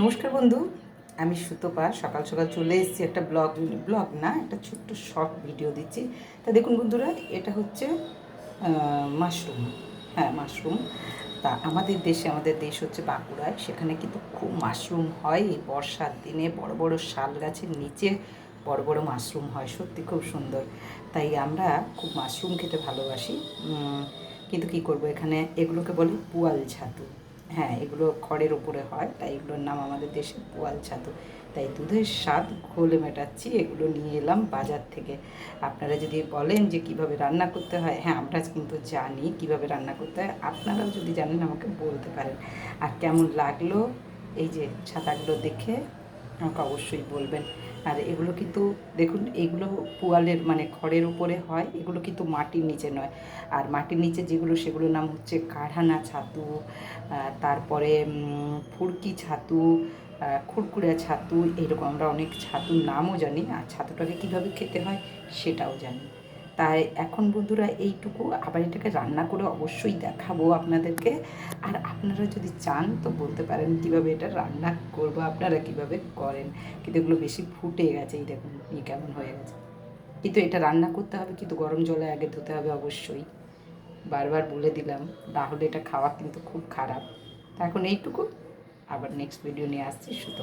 নমস্কার বন্ধু, আমি সুতপা। সকাল সকাল চলে এসেছি একটা ব্লগ ব্লগ না, একটা ছোট্ট শর্ট ভিডিও দিচ্ছি। তা দেখুন বন্ধুরা, এটা হচ্ছে মাশরুম হ্যাঁ মাশরুম তা আমাদের দেশে, আমাদের দেশ হচ্ছে বাঁকুড়ায়। সেখানে কিন্তু খুব মাশরুম হয়। এই বর্ষার দিনে বড় বড় শাল গাছের নিচে বড় বড় মাশরুম হয়। সত্যি খুব সুন্দর। তাই আমরা খুব মাশরুম খেতে ভালোবাসি। কিন্তু কি করব? এখানে এগুলোকে বলে পুয়াল ছাতু। হ্যাঁ এগুলো খড়ের উপরে হয়, তাই এগুলোর নাম আমাদের দেশে পোয়াল ছাতু। তাই দুধের স্বাদ ঘোলে মেটাচ্ছি, এগুলো নিয়ে এলাম বাজার থেকে। আপনারা যদি বলেন যে কীভাবে রান্না করতে হয় হ্যাঁ আমরা কিন্তু জানি কীভাবে রান্না করতে হয়, আপনারাও যদি জানেন আমাকে বলতে পারেন। আর কেমন লাগল এই যে ছাতাগুলো দেখে, আমাকে অবশ্যই বলবেন। আর এগুলো কিন্তু দেখুন, এগুলো পোয়ালের মানে খড়ের উপরে হয়, এগুলো কিন্তু মাটির নিচে নয়। আর মাটির নিচে যেগুলো, সেগুলোর নাম হচ্ছে কাঢ়ানা ছাতু তারপরে ফুরকি ছাতু খুরকুড়া ছাতু, এরকম আমরা অনেক ছাতুর নামও জানি। আর ছাতুটাকে কীভাবে খেতে হয়, সেটাও জানি। তাই এখন বন্ধুরা এইটুকু। আবার এটাকে রান্না করে অবশ্যই দেখাবো আপনাদেরকে। আর আপনারা যদি চান তো বলতে পারেন কীভাবে এটা রান্না করব, আপনারা কীভাবে করেন। কিন্তু এগুলো বেশি ফুটে গেছে, এই দেখুন ই কেমন হয়ে গেছে। কিন্তু এটা রান্না করতে হবে, কিন্তু গরম জলে আগে ধুতে হবে অবশ্যই। বারবার বলে দিলাম, না হলে এটা খাওয়া কিন্তু খুব খারাপ। এখন এইটুকু। আবার নেক্সট ভিডিও নিয়ে আসছি সুতো